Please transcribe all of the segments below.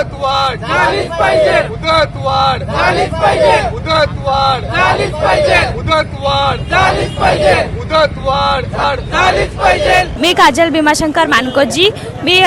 मुदतवाढ झालीच पाहिजे. मुदतवाढ झालीच पाहिजे. मुदतवाढ झालीच पाहिजे. मुदतवाढ झालीच पाहिजे. मुदतवाढ झाड झालीच पाहिजे. मी काजल भीमाशंकर मानकोजी. मी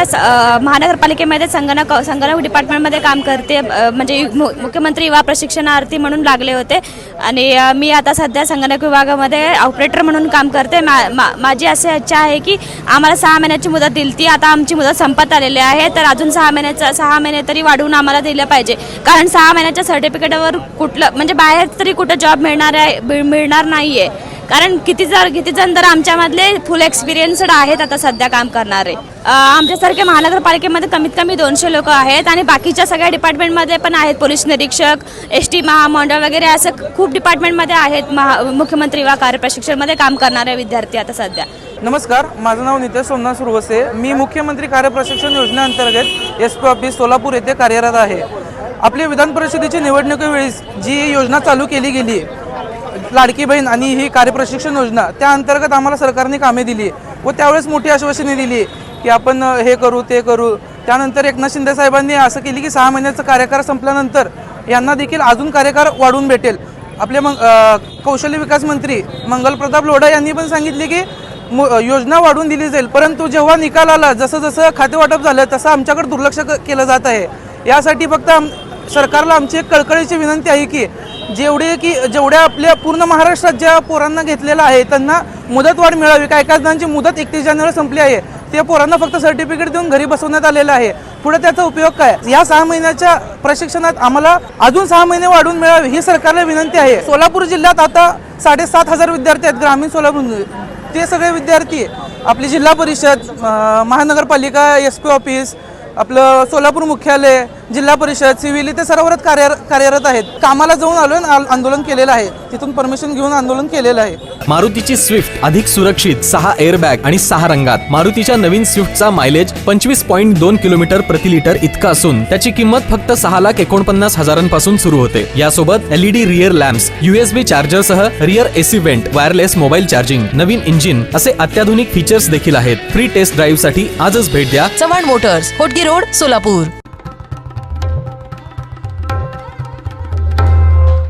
महानगरपालिकेमध्ये संगणक संगणक डिपार्टमेंटमध्ये काम करते. म्हणजे मु- मुख्यमंत्री युवा प्रशिक्षणार्थी म्हणून लागले होते. आणि मी आता सध्या संगणक विभागामध्ये ऑपरेटर म्हणून काम करते. मा, मा, माझी अशी इच्छा आहे की आम्हाला सहा महिन्याची मुदत दिली ती आता आमची मुदत संपत आलेली आहे. तर अजून सहा महिन्याचं सहा महिने तरी वाढवून आम्हाला दिलं पाहिजे. कारण सहा महिन्याच्या सर्टिफिकेटवर कुठलं म्हणजे बाहेर तरी कुठं जॉब मिळणार आहे मिळणार नाही आहे कारण किती जर किती जण तर आमच्यामधले फुल एक्सपिरियन्सड आहेत आता सध्या काम करणारे. आमच्यासारख्या आमच्यासारखे महानगरपालिकेमध्ये कमीत कमी दोनशे लोक आहेत आणि बाकीच्या सगळ्या डिपार्टमेंटमध्ये पण आहेत पोलीस निरीक्षक एस टी महामंडळ वगैरे असं खूप डिपार्टमेंटमध्ये आहेत महा मुख्यमंत्री वा कार्यप्रशिक्षणमध्ये काम करणारे विद्यार्थी आता सध्या. नमस्कार माझं नाव नितेश सोमनाथ सुरवसे. मी मुख्यमंत्री कार्यप्रशिक्षण योजनेअंतर्गत एस पी ऑफिस सोलापूर येथे कार्यरत आहे. आपली विधान परिषदेची निवडणुकीवेळीस जी योजना चालू केली गेली लाडकी बहीण आणि ही कार्यप्रशिक्षण योजना त्या अंतर्गत आम्हाला सरकारने कामे दिली. व त्यावेळेस मोठी आश्वासने दिली की आपण हे करू ते करू. त्यानंतर एकनाथ शिंदे साहेबांनी असं केली की सहा महिन्याचा कार्यकाळ संपल्यानंतर यांना देखील अजून कार्यकाळ वाढवून भेटेल. आपले मग कौशल्य विकास मंत्री मंगलप्रताप लोढा यांनी पण सांगितले की योजना वाढवून दिली जाईल. परंतु जेव्हा निकाल आला जसं जसं खाते वाटप झालं तसं आमच्याकडे दुर्लक्ष केलं जात आहे. यासाठी फक्त आम सरकारला आमची एक कळकळीची विनंती आहे की जेवढे की जेवढ्या आपल्या पूर्ण महाराष्ट्रात ज्या पोरांना घेतलेलं आहे त्यांना मुदतवाढ मिळावी. काही काही जणांची मुदत एकतीस जानेवारी संपली आहे ते पोरांना फक्त सर्टिफिकेट देऊन घरी बसवण्यात आलेलं आहे. पुढे त्याचा उपयोग काय? या सहा महिन्याच्या प्रशिक्षणात आम्हाला अजून सहा महिने वाढवून मिळावे ही सरकारला विनंती आहे. सोलापूर जिल्ह्यात आता साडेसात हजार विद्यार्थी आहेत ग्रामीण सोलापूर. ते सगळे विद्यार्थी आपली जिल्हा परिषद महानगरपालिका एस पी ऑफिस आपलं सोलापूर मुख्यालय जिल्हा परिषद सिव्हिल इथे सर्वच कार्य कार्यरत आहेत. कामाला जाऊन आलो आंदोलन केलेलं आहे. तिथून परमिशन घेऊन आंदोलन केलेलं आहे. मारुतीची स्विफ्ट अधिक सुरक्षित सहा एअरबॅग आणि सहा रंगात. मारुतीच्या नवीन स्विफ्टचा मायलेज पंचवीस पॉईंट दोन किलोमीटर प्रति लिटर इतका असून त्याची किंमत फक्त सहा लाख एकोणपन्नास हजारांपासून सुरू होते. यासोबत LED rear lamps USB charger सह rear AC vent wireless mobile charging नवीन इंजिन असे अत्याधुनिक फीचर्स देखील आहेत. फ्री टेस्ट ड्राईव्हसाठी आजच भेट द्या. Chavan motors Hotgi road Solapur.